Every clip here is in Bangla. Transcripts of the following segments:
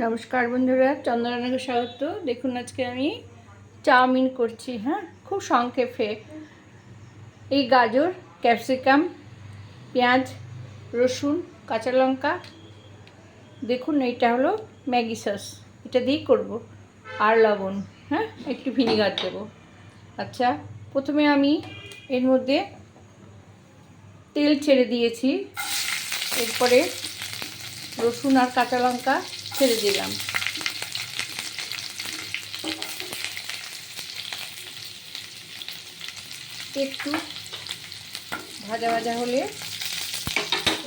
নমস্কার বন্ধুরা চন্দ্রনাকে স্বাগত। দেখুন, আজকে আমি চাউমিন করছি হ্যাঁ? খুব সংক্ষেপে। এই গাজর, ক্যাপসিকাম, পেঁয়াজ, রসুন, কাঁচা লঙ্কা। দেখুন, এইটা হলো ম্যাগি সস। এটা দিয়েই করব। আর লবণ হ্যাঁ? একটু ভিনিগার দেবো। আচ্ছা প্রথমে আমি এর মধ্যে তেল ছেড়ে দিয়েছি। এরপরে রসুন আর কাঁচা লঙ্কা। ছেড়ে দিলাম। একটু ভাজা ভাজা হলে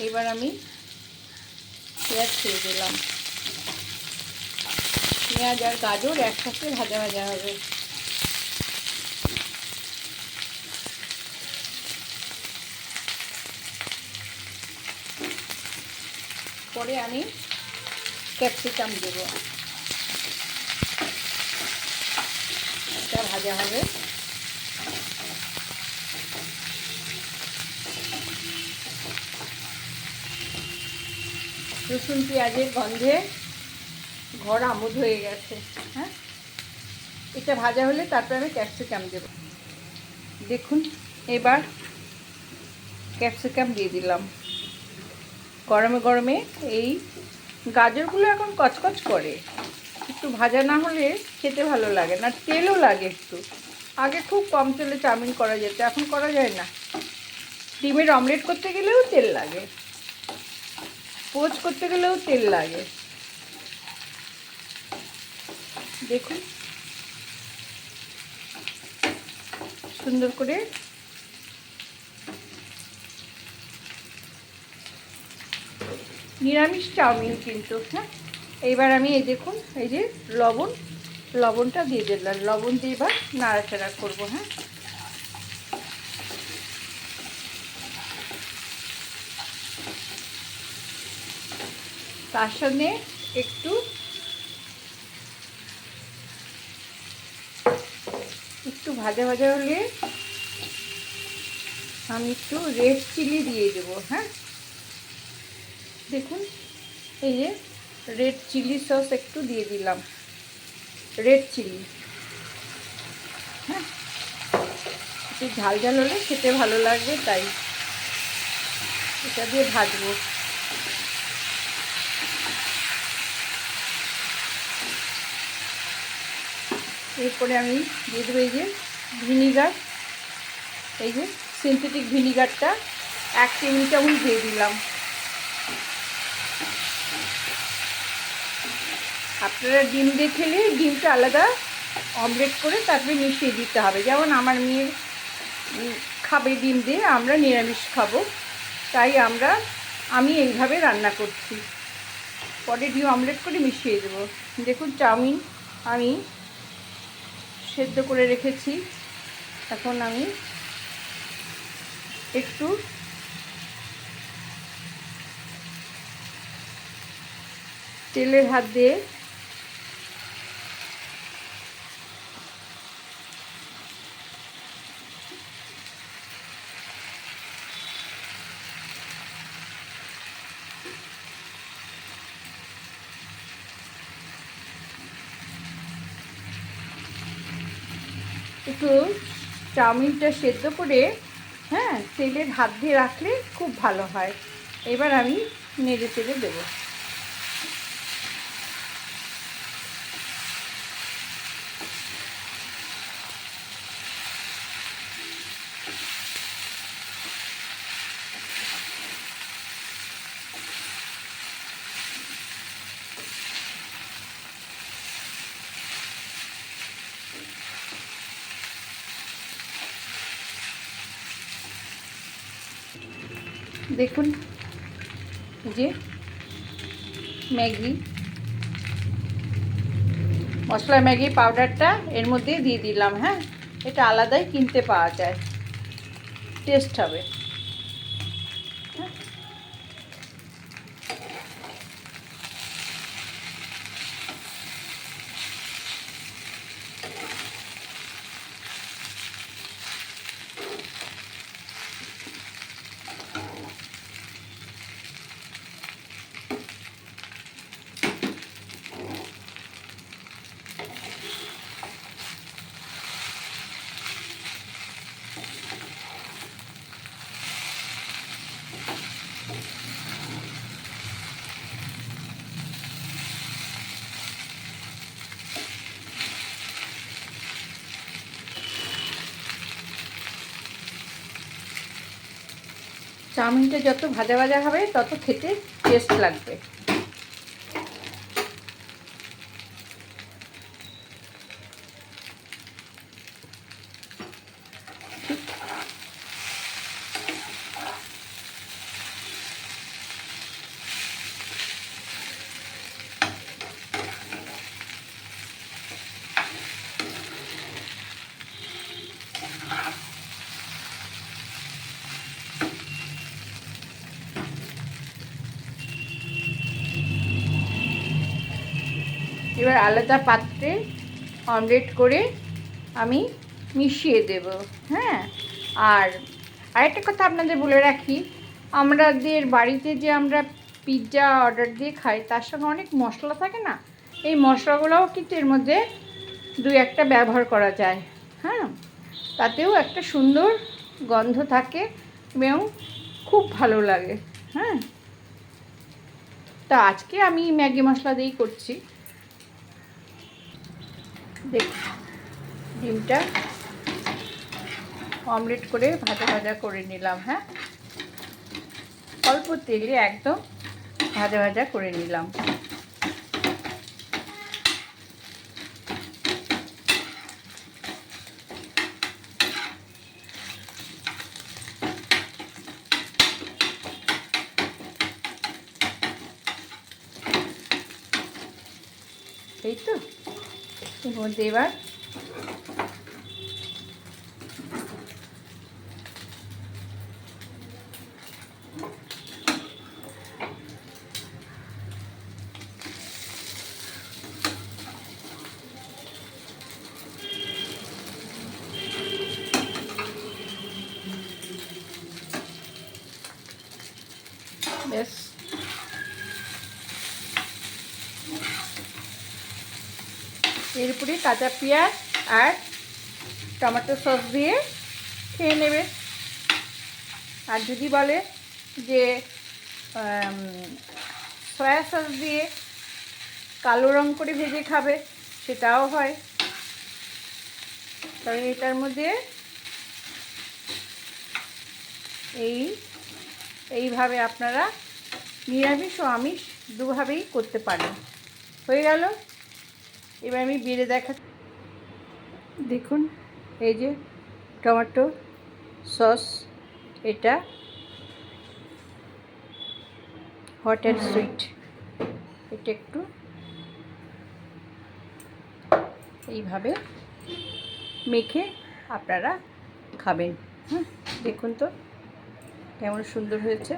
এবার আমি পেঁয়াজ ছেড়ে দিলাম। পেঁয়াজ আর গাজর একসাথে ভাজা ভাজা হবে। পরে আমি ক্যাপসিকাম দেবো। এটা ভাজা হবে। রসুন পেঁয়াজের গন্ধে ঘর আমোদ হয়ে গেছে হ্যাঁ? এটা ভাজা হলে তারপরে আমি ক্যাপসিকাম দেব। দেখুন, এবার ক্যাপসিকাম দিয়ে দিলাম। গরমে গরমে এই গাজরগুলো এখন কচকচ করে। একটু ভাজা না হলে খেতে ভালো লাগে না, তেলও লাগে একটু। আগে খুব কম তেলে চাউমিন করা যেত, এখন করা যায় না। ডিমের অমলেট করতে গেলেও তেল লাগে। পোচ করতে গেলেও তেল লাগে। দেখুন। সুন্দর করে নিরামিষ চাউমিন কিন্তু হ্যাঁ? এইবার আমি এই দেখুন, এই যে লবণ, লবণটা দিয়ে দিলাম। লবণ দিয়ে এবার নাড়াচাড়া করব হ্যাঁ? তার সঙ্গে একটু একটু ভাজা ভাজা হলে আমি একটু রেড চিলি দিয়ে দেবো হ্যাঁ? দেখুন, এই যে রেড চিলি সস একটু দিয়ে দিলাম। রেড চিলি হ্যাঁ একটু ঝাল ঝাল হলে খেতে ভালো লাগবে, তাই এটা দিয়ে ভাজবো। এরপরে আমি দিয়ে দেবো এই যে ভিনিগার। এই যে সিনথেটিক ভিনিগারটা এক টেবিল চামচ দিয়ে দিলাম। আপনারা ডিম দিয়ে খেলে ডিমটা আলাদা অমলেট করে তারপরে মিশিয়ে দিতে হবে। যেমন আমার মেয়ের খাবে ডিম দিয়ে, আমরা নিরামিষ খাব। তাই আমরা, আমি এইভাবে রান্না করছি। পরে ডিম অমলেট করে মিশিয়ে দেবো। দেখুন চাউমিন আমি সেদ্ধ করে রেখেছি। এখন আমি একটু তেলের হাত দিয়ে একটু চাউমিনটা সেদ্ধ করে হ্যাঁ তেলের হাত দিয়ে রাখলে খুব ভালো হয়। এবার আমি নেড়ে চেড়ে দেবো। দেখুন যে ম্যাগি। মশলা ম্যাগি পাউডারটা এর মধ্যে দিয়ে দিলাম হ্যাঁ? এটা আলাদাই কিনতে পাওয়া যায়। টেস্ট হবে। চাউমিনটা যত ভাজা ভাজা হবে তত খেতে টেস্ট লাগবে। এবার আলাদা পাত্রে অমলেট করে আমি মিশিয়ে দেব হ্যাঁ? আর আরেকটা কথা আপনাদের বলে রাখি, আমাদের বাড়িতে যে আমরা পিৎজা অর্ডার দিয়ে খাই, তার সঙ্গে অনেক মশলা থাকে না? এই মশলাগুলোও কিন্তু এর মধ্যে দু একটা ব্যবহার করা যায় হ্যাঁ? তাতেও একটা সুন্দর গন্ধ থাকে এবং খুব ভালো লাগে হ্যাঁ? তা আজকে আমি ম্যাগি মশলা দিয়েই করছি। ডিমটা অমলেট করে ভাজা ভাজা করে নিলাম হ্যাঁ? অল্প তেলে একদম ভাজা ভাজা করে নিলাম। এই তো? এর মধ্যে এবার ব্যাস এর উপরে কাঁচা পেঁয়াজ আর টমেটো সস দিয়ে খেয়ে নেবে। আর যদি বলে যে সয়া সস দিয়ে কালো রং করে ভেজে খাবে, সেটাও হয়। তবে এটার মধ্যে এই, এইভাবে আপনারা নিরামিষ ও আমিষ দুভাবেই করতে পারেন। হয়ে গেল। এবার আমি বেড়ে দেখা দেখুন, এই যে টমেটো সস, এটা হট অ্যান্ড সুইট এটা একটু এইভাবে মেখে আপনারা খাবেন। হ্যাঁ দেখুন তো, কেমন সুন্দর হয়েছে।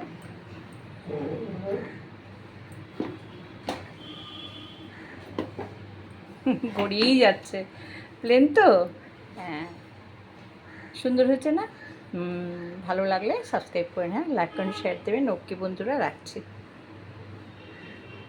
গড়িয়েই যাচ্ছে। প্লেন তো? হ্যাঁ। সুন্দর হয়েছে না? ভালো লাগলে সাবস্ক্রাইব করে হ্যাঁ? লাইক করেন শেয়ার দেবেন। ওকে বন্ধুরা রাখছি।